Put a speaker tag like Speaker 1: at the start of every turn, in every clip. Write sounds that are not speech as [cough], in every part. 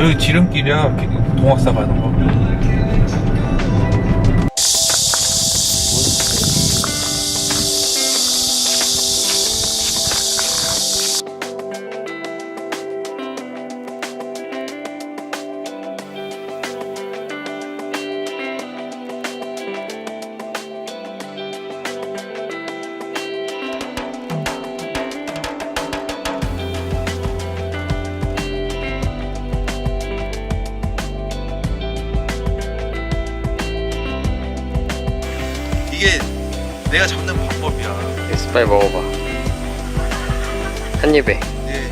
Speaker 1: 여기 지름길이야. 비- 동학사 가는 거 이게 내가 잡는 방법이야
Speaker 2: 예스, 빨리 먹어봐. 한 입에.
Speaker 1: 네.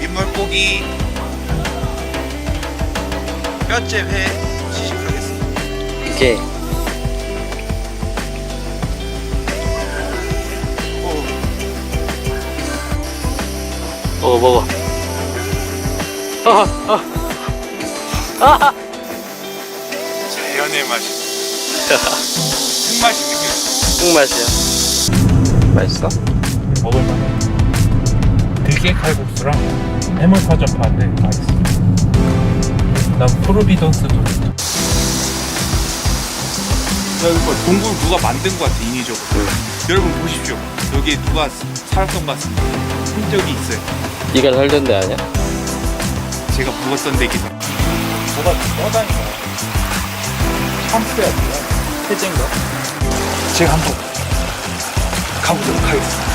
Speaker 1: 민물고기 뼈째 회 시식하겠습니다
Speaker 2: 이게 어 먹어. 아, 아.
Speaker 1: 자연의 맛이 흙맛이 느껴져
Speaker 2: 흙맛이야. 맛있어?
Speaker 1: 먹을만해 들깨 칼국수랑 해물파전 파인데 맛있어. 난 프로비던스도 야 이거 동굴 누가 만든 것 같아 인위적으로.
Speaker 2: 응.
Speaker 1: 여러분 보십시오. 여기 누가 살았던 것 같습니다 흔적이 있어요.
Speaker 2: 네가 살던 데 아니야?
Speaker 1: 제가 묵었던 데기도 뭐가 떠다니가 샴푸야 뭐야 세제인가? 제가 한번 가보도록 하겠습니다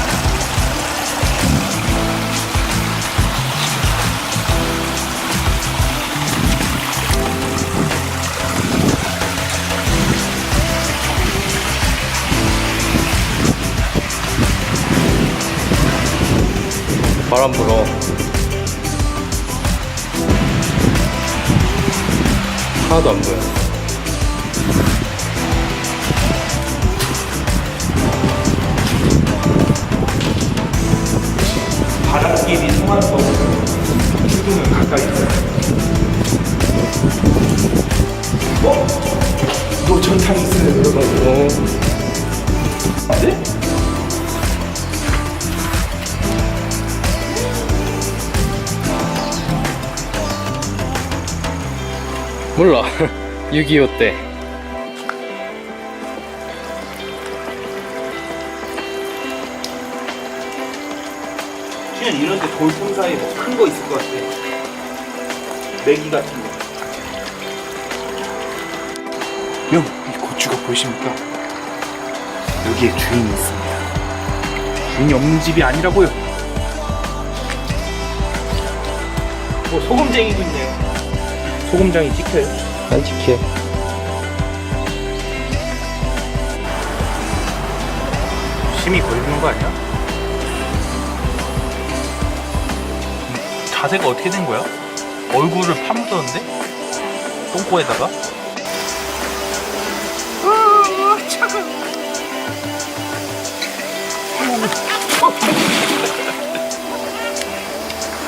Speaker 2: 바람 불어. 하나도 안 보여.
Speaker 1: 수 없는 출근은 가까이 있어요 어? 노천탕 있어요 여러분
Speaker 2: 어,
Speaker 1: 네?
Speaker 2: 몰라. [laughs] 6.25 때.
Speaker 1: 그냥 이런 데 돌풍 사이에 뭐큰거 있을 것 같아 메기 같은 거 형, 이 고추가 보이십니까? 여기에 주인이 있습니다 주인이 없는 집이 아니라고요 뭐 소금쟁이도 있네요 소금장이 찍혀요
Speaker 2: 안 지켜.
Speaker 1: 심이 걸리는 거 아니야? 자세가 어떻게 된 거야? 얼굴을 파묻었는데? 똥꼬에다가?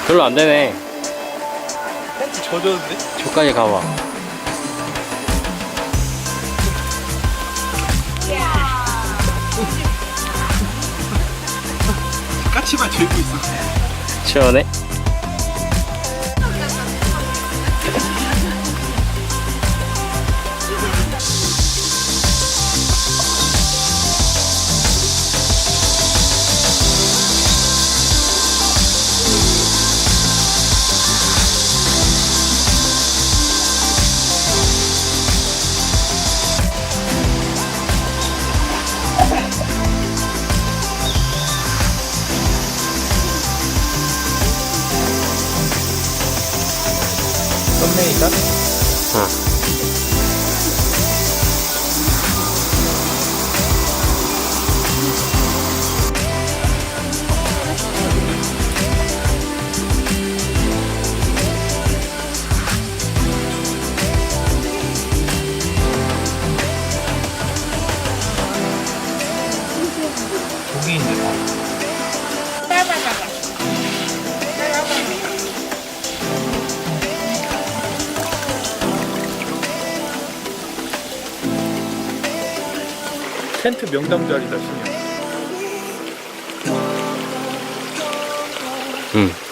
Speaker 2: 별로 안 되네.
Speaker 1: 젖었는데?
Speaker 2: 저까지 가봐.
Speaker 1: 까치만 들고 있어
Speaker 2: 시원해?
Speaker 1: 썸네일이다?
Speaker 2: 응.
Speaker 1: 텐트 명당 자리다 신이야
Speaker 2: 응.